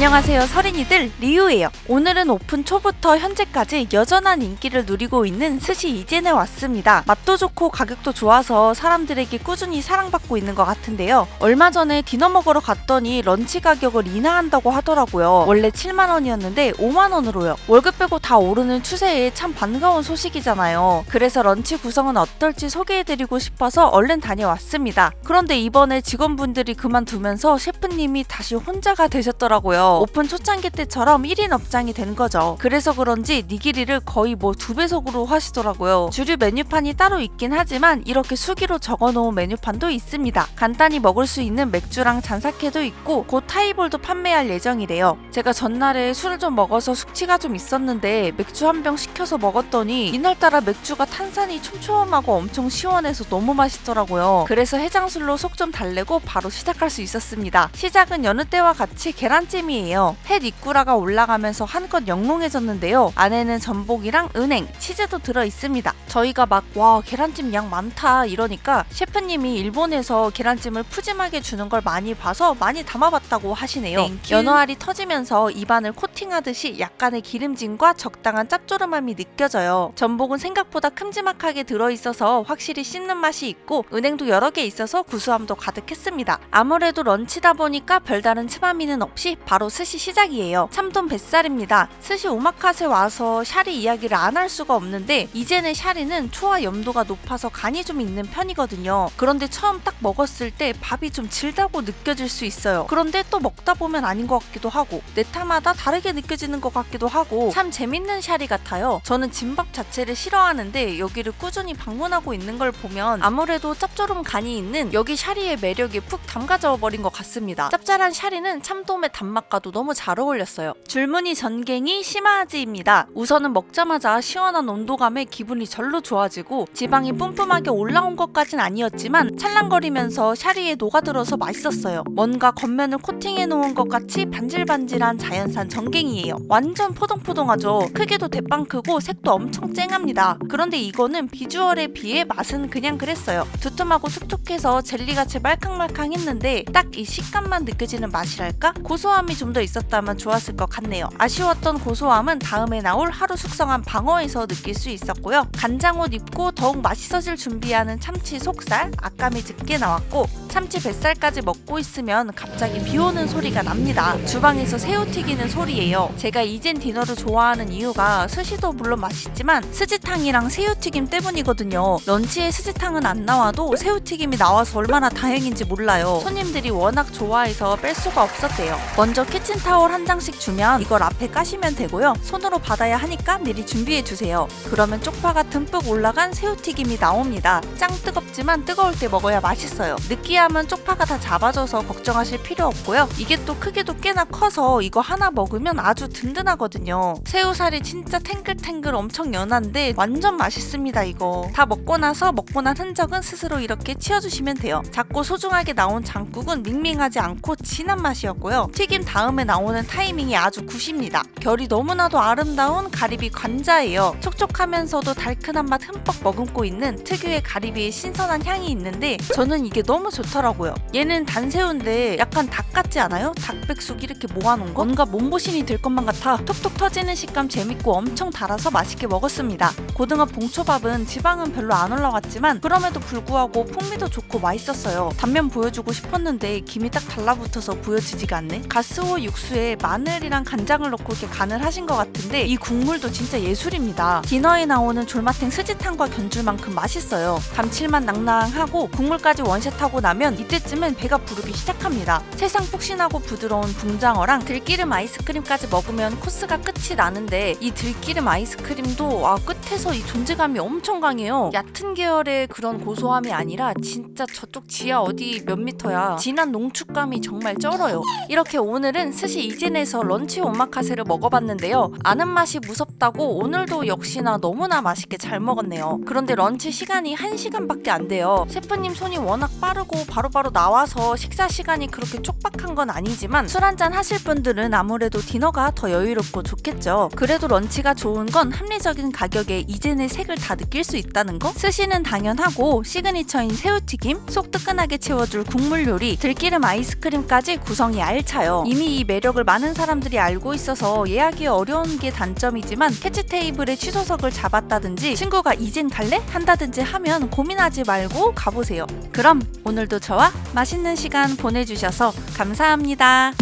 안녕하세요 서린이들 리우예요. 오늘은 오픈 초부터 현재까지 여전한 인기를 누리고 있는 스시 이젠에 왔습니다. 맛도 좋고 가격도 좋아서 사람들에게 꾸준히 사랑받고 있는 것 같은데요. 얼마 전에 디너 먹으러 갔더니 런치 가격을 인하한다고 하더라고요. 원래 7만 원이었는데 5만 원으로요. 월급 빼고 다 오르는 추세에 참 반가운 소식이잖아요. 그래서 런치 구성은 어떨지 소개해드리고 싶어서 얼른 다녀왔습니다. 그런데 이번에 직원분들이 그만두면서 셰프님이 다시 혼자가 되셨더라고요. 오픈 초창기 때처럼 1인 업장이 된 거죠. 그래서 그런지 니기리를 거의 뭐 두 배속으로 하시더라고요. 주류 메뉴판이 따로 있긴 하지만 이렇게 수기로 적어놓은 메뉴판도 있습니다. 간단히 먹을 수 있는 맥주랑 잔사케도 있고 곧 타이볼도 판매할 예정이래요. 제가 전날에 술을 좀 먹어서 숙취가 좀 있었는데 맥주 한 병 시켜서 먹었더니 이날따라 맥주가 탄산이 촘촘하고 엄청 시원해서 너무 맛있더라고요. 그래서 해장술로 속 좀 달래고 바로 시작할 수 있었습니다. 시작은 여느 때와 같이 계란찜이 에요. 햇 이꾸라가 올라가면서 한껏 영롱해졌는데요. 안에는 전복이랑 은행, 치즈도 들어 있습니다. 저희가 막 와 계란찜 양 많다 이러니까 셰프님이 일본에서 계란찜을 푸짐하게 주는 걸 많이 봐서 많이 담아봤다고 하시네요. 연어알이 터지면서 입안을 코팅하듯이 약간의 기름짐과 적당한 짭조름함이 느껴져요. 전복은 생각보다 큼지막하게 들어있어서 확실히 씹는 맛이 있고 은행도 여러 개 있어서 구수함도 가득했습니다. 아무래도 런치다 보니까 별다른 츠마미는 없이 바로 스시 시작이에요. 참돔 뱃살입니다. 스시 오마카세 와서 샤리 이야기를 안 할 수가 없는데 이제는 샤리는 초와 염도가 높아서 간이 좀 있는 편이거든요. 그런데 처음 딱 먹었을 때 밥이 좀 질다고 느껴질 수 있어요. 그런데 또 먹다 보면 아닌 것 같기도 하고 네타마다 다르게 느껴지는 것 같기도 하고 참 재밌는 샤리 같아요. 저는 진밥 자체를 싫어하는데 여기를 꾸준히 방문하고 있는 걸 보면 아무래도 짭조름 간이 있는 여기 샤리의 매력이 푹 담가져 버린 것 같습니다. 짭짤한 샤리는 참돔의 단맛과 도 너무 잘 어울렸어요. 줄무늬 전갱이 시마즈입니다. 우선은 먹자마자 시원한 온도감에 기분이 절로 좋아지고 지방이 뿜뿜하게 올라온 것까진 아니었지만 찰랑거리면서 샤리에 녹아들어서 맛있었어요. 뭔가 겉면을 코팅해 놓은 것 같이 반질반질한 자연산 전갱이에요. 완전 포동포동하죠. 크기도 대빵 크고 색도 엄청 쨍합니다. 그런데 이거는 비주얼에 비해 맛은 그냥 그랬어요. 두툼하고 촉촉해서 젤리같이 말캉말캉했는데 딱 이 식감만 느껴지는 맛이랄까? 고소함이 좀더 있었다면 좋았을 것 같네요. 아쉬웠던 고소함은 다음에 나올 하루 숙성한 방어에서 느낄 수 있었고요. 간장옷 입고 더욱 맛있어질 준비하는 참치 속살, 아까미 짙게 나왔고 참치 뱃살까지 먹고 있으면 갑자기 비 오는 소리가 납니다. 주방에서 새우 튀기는 소리예요. 제가 이젠 디너를 좋아하는 이유가 스시도 물론 맛있지만 스지탕이랑 새우튀김 때문이거든요. 런치에 스지탕은 안 나와도 새우튀김이 나와서 얼마나 다행인지 몰라요. 손님들이 워낙 좋아해서 뺄 수가 없었대요. 먼저 키친타올 한 장씩 주면 이걸 앞에 까시면 되고요. 손으로 받아야 하니까 미리 준비해 주세요. 그러면 쪽파가 듬뿍 올라간 새우튀김이 나옵니다. 짱 뜨겁지만 뜨거울 때 먹어야 맛있어요. 느끼 함은 쪽파가 다 잡아줘서 걱정하실 필요 없고요. 이게 또 크기도 꽤나 커서 이거 하나 먹으면 아주 든든하거든요. 새우살이 진짜 탱글탱글 엄청 연한데 완전 맛있습니다 이거. 다 먹고 나서 먹고 난 흔적은 스스로 이렇게 치워주시면 돼요. 작고 소중하게 나온 장국은 밍밍하지 않고 진한 맛이었고요. 튀김 다음에 나오는 타이밍이 아주 굿입니다. 결이 너무나도 아름다운 가리비 관자예요. 촉촉하면서도 달큰한 맛 흠뻑 머금고 있는 특유의 가리비의 신선한 향이 있는데 저는 이게 너무 좋 더라고요. 얘는 단새우인데 약간 닭 같지 않아요? 닭백숙 이렇게 모아놓은 거? 뭔가 몸보신이 될 것만 같아 톡톡 터지는 식감 재밌고 엄청 달아서 맛있게 먹었습니다. 고등어 봉초밥은 지방은 별로 안 올라갔지만 그럼에도 불구하고 풍미도 좋고 맛있었어요. 단면 보여주고 싶었는데 김이 딱 달라붙어서 보여지지가 않네. 가스오 육수에 마늘이랑 간장을 넣고 이렇게 간을 하신 것 같은데 이 국물도 진짜 예술입니다. 디너에 나오는 졸마탱 스지탕과 견줄 만큼 맛있어요. 감칠맛 낭낭하고 국물까지 원샷하고 나면 이때쯤엔 배가 부르기 시작합니다. 세상 푹신하고 부드러운 붕장어랑 들기름 아이스크림까지 먹으면 코스가 끝이 나는데 이 들기름 아이스크림도 아 끝에서 이 존재감이 엄청 강해요. 얕은 계열의 그런 고소함이 아니라 진짜 저쪽 지하 어디 몇 미터야. 진한 농축감이 정말 쩔어요. 이렇게 오늘은 스시 이진에서 런치 오마카세를 먹어봤는데요. 아는 맛이 무섭다고 오늘도 역시나 너무나 맛있게 잘 먹었네요. 그런데 런치 시간이 1시간밖에 안 돼요. 셰프님 손이 워낙 빠르고 바로바로 나와서 식사 시간이 그렇게 촉박한 건 아니지만 술 한잔 하실 분들은 아무래도 디너가 더 여유롭고 좋겠죠. 그래도 런치가 좋은 건 합리적인 가격에 이젠의 색을 다 느낄 수 있다는 거? 스시는 당연하고 시그니처인 새우튀김, 속 뜨끈하게 채워줄 국물 요리, 들기름 아이스크림까지 구성이 알차요. 이미 이 매력을 많은 사람들이 알고 있어서 예약이 어려운 게 단점이지만 캐치 테이블에 취소석을 잡았다든지 친구가 이젠 갈래? 한다든지 하면 고민하지 말고 가보세요. 그럼 오늘도 저와 맛있는 시간 보내주셔서 감사합니다.